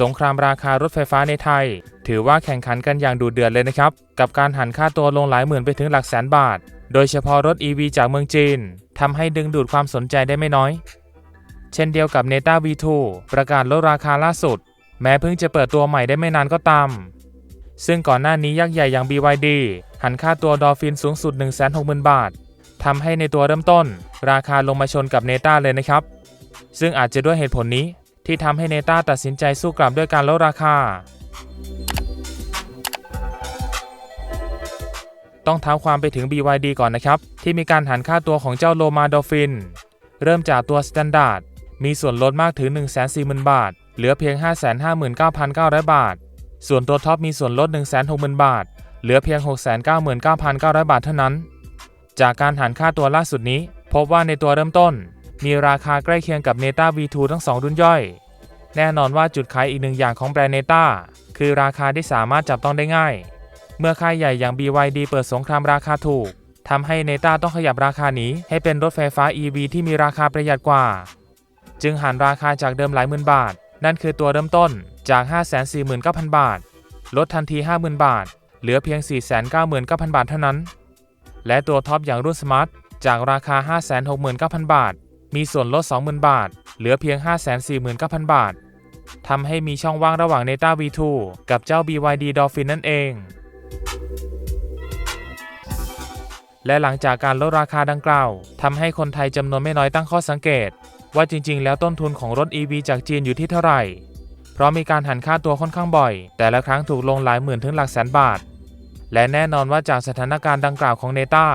สงครามราคารถไฟฟ้าในไทย ถือว่าแข่งขันกันอย่างดุเดือดเลยนะครับ กับการหันค่าตัวลงหลายหมื่นไปถึงหลักแสนบาท โดยเฉพาะรถ EV จากเมืองจีนทำให้ดึงดูดความสนใจได้ไม่น้อย เช่นเดียวกับ Neta V2 ประกาศลดราคาล่าสุด แม้เพิ่งจะเปิดตัวใหม่ได้ไม่นานก็ตามซึ่งก่อนหน้านี้ยักษ์ใหญ่อย่าง BYD หันค่าตัวดอฟินสูงสุด 160,000 บาททำให้ในตัวเริ่มต้น ราคาลงมาชนกับ Neta เลยนะครับ ซึ่งอาจจะด้วยเหตุผลนี้ ที่ทำให้เนต้าตัดสินใจสู้กลับด้วยการลดราคา ต้องเท้าความไปถึง BYD ก่อนนะครับ ที่มีการหันค่าตัวของเจ้าโลมาดอฟิน เริ่มจากตัวสแตนดาร์ดมีส่วนลดมากถึง 140,000 บาท เหลือเพียง 559,900 บาท ส่วนตัวท็อปมีส่วนลด 160,000 บาท เหลือเพียง 699,900 บาทเท่านั้น จากการหันค่าตัวล่าสุดนี้ พบว่าในตัวเริ่มต้น มีราคาใกล้เคียงกับ Neta V2 ทั้ง 2 รุ่นย่อย แน่นอนว่าจุดขายอีกหนึ่งอย่างของแบรนด์ Neta คือราคาที่สามารถจับต้องได้ง่าย เมื่อค่ายใหญ่อย่าง BYD เปิดสงครามราคาถูกทำให้ Neta ต้องขยับราคานี้ให้เป็นรถไฟฟ้า EV ที่มีราคาประหยัดกว่า จึงหันราคาจากเดิมหลายหมื่นบาท นั่นคือตัวเริ่มต้นจาก 549,000 บาท ลดทันที 50,000 บาท เหลือเพียง 499,000 บาทเท่านั้น และตัวท็อปอย่างรุ่น Smart จากราคา 569,000 บาท มีส่วนลด 20,000 บาท เหลือเพียง 549,000 บาททำให้มีช่องว่างระหว่าง Neta V2 กับเจ้า BYD Dolphin นั่นเอง และหลังจากการลดราคาดังกล่าวทำให้คนไทยจำนวนไม่น้อยตั้งข้อสังเกต ว่าจริง ๆ แล้วต้นทุนของรถ EV จากจีนอยู่ที่เท่าไหร่ เพราะมีการหันค่าตัวค่อนข้างบ่อย แต่ละครั้งถูกลงหลายหมื่นถึงหลักแสนบาท และแน่นอนว่าจากสถานการณ์ดังกล่าวของ Neta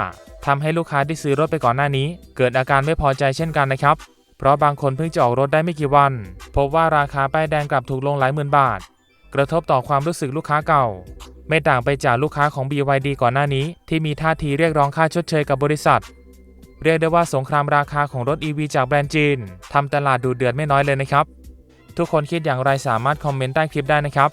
ทำให้ลูกค้าที่ซื้อรถไปก่อนหน้านี้ เกิดอาการไม่พอใจเช่นกันนะครับ เพราะบางคนเพิ่งจะออกรถได้ไม่กี่วัน พบว่าราคาป้ายแดงกลับถูกลงหลายหมื่นบาท กระทบต่อความรู้สึกลูกค้าเก่า ไม่ต่างไปจากลูกค้าของ BYD ก่อนหน้านี้ ที่มีท่าทีเรียกร้องค่าชดเชยกับบริษัท เรียกได้ว่าสงครามราคาของรถ EV จากแบรนด์จีนทำตลาดดูเดือดไม่น้อยเลยนะครับ ทุกคนคิดอย่างไรสามารถคอมเมนต์ใต้คลิปได้นะครับ